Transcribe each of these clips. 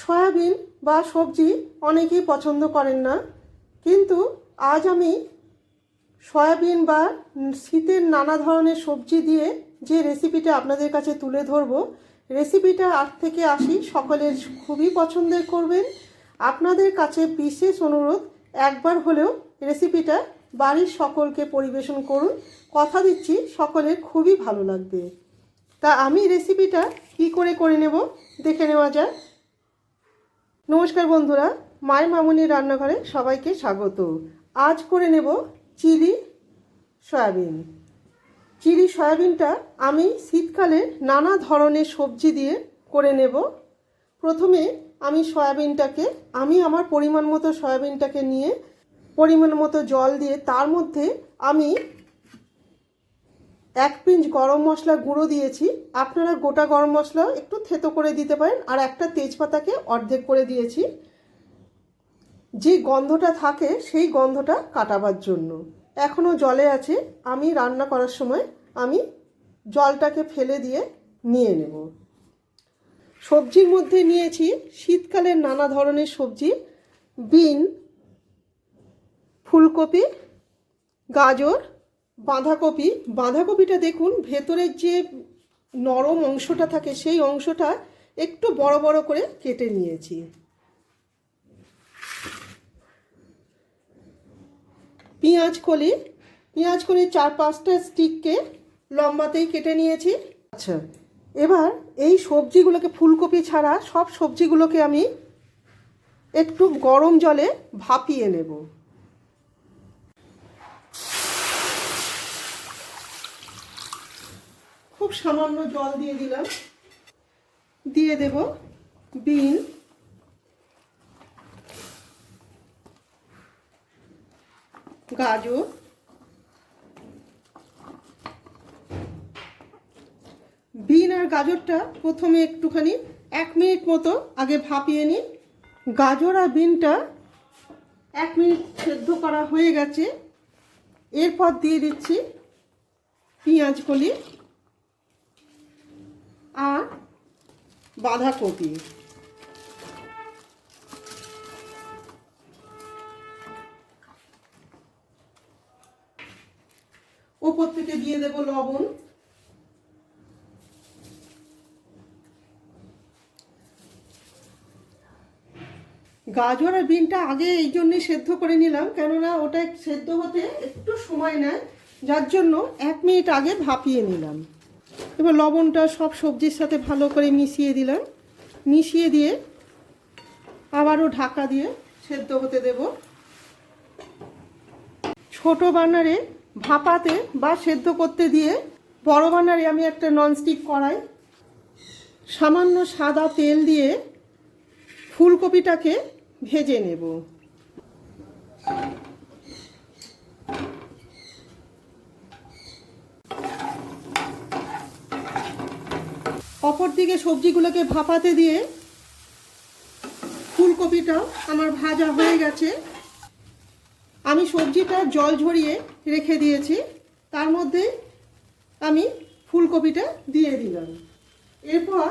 Soybean বা সবজি অনেকেই পছন্দ করেন না। কিন্তু আজ আমি সয়াবিন বা শীতের নানা ধরনের সবজি দিয়ে যে রেসিপিটা আপনাদের কাছে তুলে ধরবো রেসিপিটা আট থেকে আসি সকলের খুবই পছন্দের করবেন। আপনাদের কাছে বিশেষ অনুরোধ, একবার হলেও রেসিপিটা বাড়ির সকলকে পরিবেশন করুন। কথা দিচ্ছি, সকলের খুবই ভালো লাগবে। তা আমি রেসিপিটা কি করে করে নেব, দেখে নেওয়া যায় নমস্কার বন্ধুরা মায়ের মামুনির রান্নাঘরে সবাইকে স্বাগত। আজ করে নেব চিলি সয়াবিন। চিলি সয়াবিনটা আমি শীতকালে নানা ধরনের সবজি দিয়ে করে নেব। প্রথমে আমি সয়াবিনটাকে, আমি আমার পরিমাণ মতো সয়াবিনটাকে নিয়ে পরিমাণ মতো জল দিয়ে তার মধ্যে আমি এক পিঞ্চ গরম মশলা গুঁড়ো দিয়েছি। আপনারা গোটা গরম মশলা একটু থেতো করে দিতে পারেন আর একটা তেজপাতাকে অর্ধেক করে দিয়েছি। যে গন্ধটা থাকে সেই গন্ধটা কাটাবার জন্য। এখনও জলে আছে, আমি রান্না করার সময় আমি জলটাকে ফেলে দিয়ে নিয়ে নেব। সবজির মধ্যে নিয়েছি শীতকালের নানা ধরনের সবজি, বিন, ফুলকপি, গাজর বাঁধাকপি, বাঁধাকপিটা দেখুন ভেতরের যে নরম অংশটা থাকে সেই অংশটা একটু বড় বড় করে কেটে নিয়েছি। পেঁয়াজ কলি পেঁয়াজ কলি চার পাঁচটা স্টিককে লম্বাতেই কেটে নিয়েছি। আচ্ছা এবার এই সবজিগুলোকে, ফুলকপি ছাড়া সব সবজিগুলোকে আমি একটু গরম জলে ভাপিয়ে নেব। খুব সামান্য জল দিয়ে দিলাম। দিয়ে দেব বিন। গাজর। বিন আর গাজরটা প্রথমে একটুখানি এক মিনিট মতো আগে ভাপিয়ে নিই। গাজর আর বিনটা এক মিনিট সেদ্ধ করা হয়ে গেছে। এরপর দিয়ে দিচ্ছি পেঁয়াজ কলি। আর বাঁধাকপি। ওপর থেকে দিয়ে দেব লবণ। গাজর আর বিনটা আগে এই জন্যই সেদ্ধ করে নিলাম, কেননা ওটা সেদ্ধ হতে একটু সময় নেয়, যার জন্য এক মিনিট আগে ভাপিয়ে নিলাম। এবার লবণটা সব সবজির সাথে ভালো করে মিশিয়ে দিলাম। মিশিয়ে দিয়ে আবারও ঢাকা দিয়ে সেদ্ধ হতে দেব। ছোট বানারে ভাপাতে বা সেদ্ধ করতে দিয়ে বড় বানারে আমি একটা ননস্টিক কড়াই, সামান্য সাদা তেল দিয়ে ফুলকপিটাকে ভেজে নেব। অপর দিকে সবজিগুলোকে ভাপাতে দিয়ে ফুলকপিটাও আমার ভাজা হয়ে গেছে। আমি সবজিটা জল ঝরিয়ে রেখে দিয়েছি। তার মধ্যে আমি ফুলকপিটা দিয়ে দিলাম। এরপর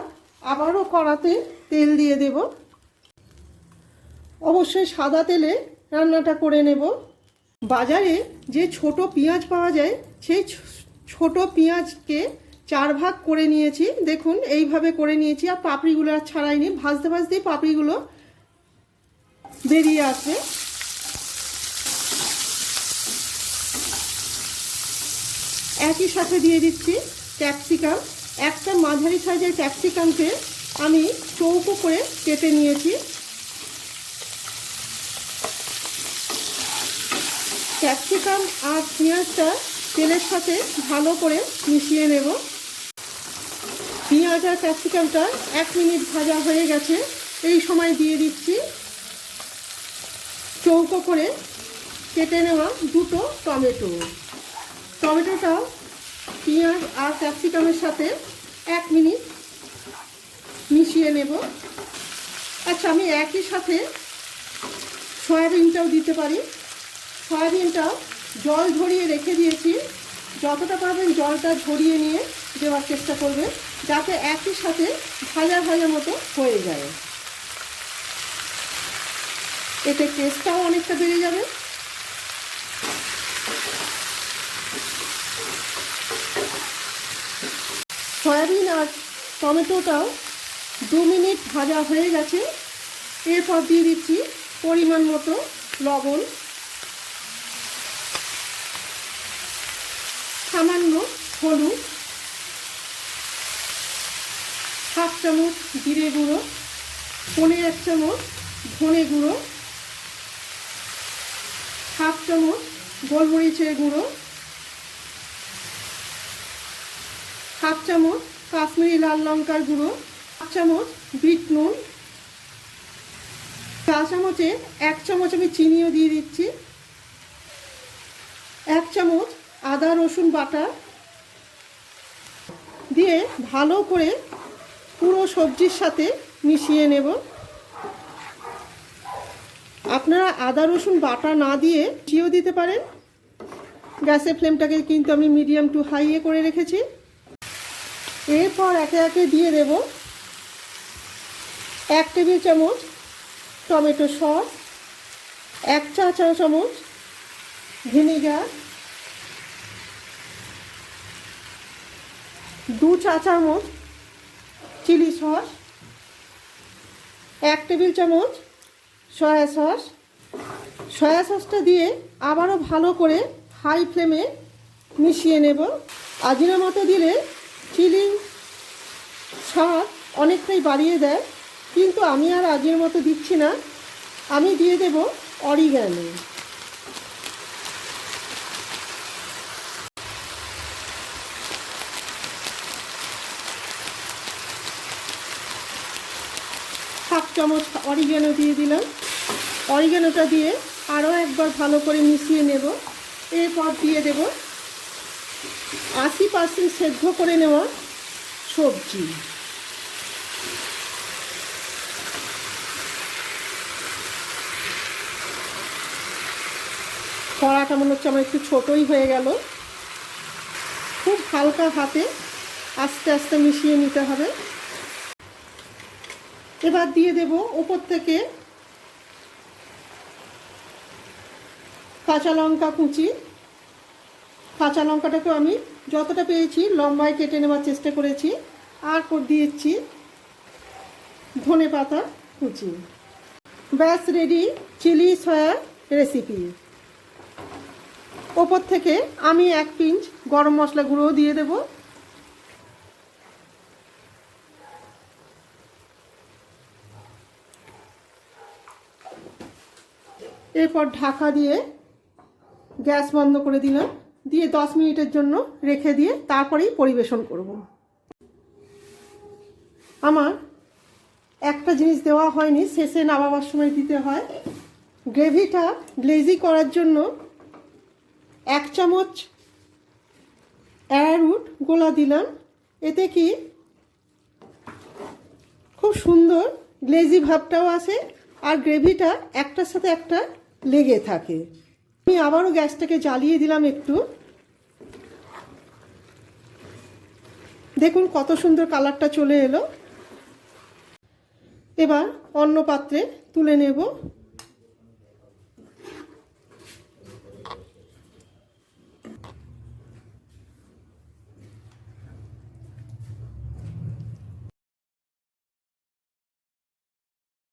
আবারও কড়াতে তেল দিয়ে দেব। অবশ্যই সাদা তেলে রান্নাটা করে নেব। বাজারে যে ছোট পেঁয়াজ পাওয়া যায়, সেই ছোট পেঁয়াজকে চার ভাগ করে নিয়েছি। দেখুন, এইভাবে করে নিয়েছি আর পাপড়িগুলো আর ছাড়াইনি ভাজতে ভাজতেই পাপড়িগুলো বেরিয়ে আছে। একই সাথে দিয়ে দিচ্ছি ক্যাপসিকাম। একটা মাঝারি সাইজের ক্যাপসিকামকে আমি চৌকো করে কেটে নিয়েছি। ক্যাপসিকাম আর পেঁয়াজটা তেলের সাথে ভালো করে মিশিয়ে নেব। পেঁয়াজ আর ক্যাপসিকামটা এক মিনিট ভাজা হয়ে গেছে। এই সময় দিয়ে দিচ্ছি চৌকো করে কেটে নেওয়া দুটো টমেটো। টমেটোটাও পেঁয়াজ আর ক্যাপসিকামের সাথে এক মিনিট মিশিয়ে নেব। আচ্ছা আমি একই সাথে সয়াবিনটাও দিতে পারি। সয়াবিনটাও জল ঝরিয়ে রেখে দিয়েছি। যতটা পারবেন জলটা ঝরিয়ে নিয়ে দেওয়ার চেষ্টা করবেন। যাতে একই সাথে ভাজা ভাজা মতো হয়ে যায়। এতে টেস্টটাও অনেকটা বেড়ে যাবে। সয়াবিন আর টমেটোটাও দু মিনিট ভাজা হয়ে গেছে। এরপর দিয়ে দিচ্ছি পরিমাণ মতো লবণ। সামান্য হলুদ হাফ চামচ জিরে গুঁড়ো, পনেরো এক চামচ ধনে গুঁড়ো, হাফ চামচ গোলমরিচের গুঁড়ো, হাফ চামচ কাশ্মীরি লাল লঙ্কার গুঁড়ো, হাফ চামচ বিট নুন চা চামচে এক চামচ আমি চিনিও দিয়ে দিচ্ছি, এক চামচ আদা রসুন বাটা দিয়ে ভালো করে পুরো সবজির সাথে মিশিয়ে নেব। আপনারা আদা, রসুন, বাটা না দিয়ে চিও দিতে পারেন। গ্যাসের ফ্লেমটাকে কিন্তু আমি মিডিয়াম টু হাইয়ে করে রেখেছি। এরপর একে একে দিয়ে দেব এক টেবিল চামচ টমেটো সস, এক চা চা চামচ ভিনিগার, দু চা চামচ চিলি সস, এক টেবিল চামচ সয়া সস। সয়া সসটা দিয়ে আবারও ভালো করে হাই ফ্লেমে মিশিয়ে নেব। আজিনা মতো দিলে চিলি স্বাদ অনেকটাই বাড়িয়ে দেয়, কিন্তু আমি আর আজির মতো দিচ্ছি না। আমি দিয়ে দেব অরিগ্যানো চামচ অরিগ্যানো দিয়ে দিলাম। অরিগ্যানোটা দিয়ে আরও একবার ভালো করে মিশিয়ে নেব। এরপর দিয়ে দেব আশি পার্সেন্ট সেদ্ধ করে নেওয়া সবজি। কড়াটা মনে হচ্ছে আমার একটু ছোটোই হয়ে গেল। খুব হালকা হাতে আস্তে আস্তে মিশিয়ে নিতে হবে। এবার দিয়ে দেব ওপর থেকে কাঁচা লঙ্কা কুচি। কাঁচা লঙ্কাটাকেও আমি যতটা পেয়েছি লম্বায় কেটে নেওয়ার চেষ্টা করেছি। আর করে দিয়েছি ধনে পাতা কুচি। ব্যাস রেডি চিলি সয়া রেসিপি ওপর থেকে আমি এক পিঞ্চ গরম মশলা গুঁড়োও দিয়ে দেবো। এরপর ঢাকা দিয়ে গ্যাস বন্ধ করে দিলাম। দিয়ে দশ মিনিটের জন্য রেখে দিয়ে তারপরেই পরিবেশন করব। আমার একটা জিনিস দেওয়া হয়নি, শেষে নামাবার সময় দিতে হয়। গ্রেভিটা গ্লেজি করার জন্য এক চামচ অ্যারারুট গোলা দিলাম। এতে কি খুব সুন্দর গ্লেজি ভাবটাও আসে, আর গ্রেভিটা একটার সাথে একটা লেগে থাকে। আমি আবারও গ্যাসটাকে জ্বালিয়ে দিলাম একটু। দেখুন কত সুন্দর কালারটা চলে এলো। এবার অন্য পাত্রে তুলে নেব।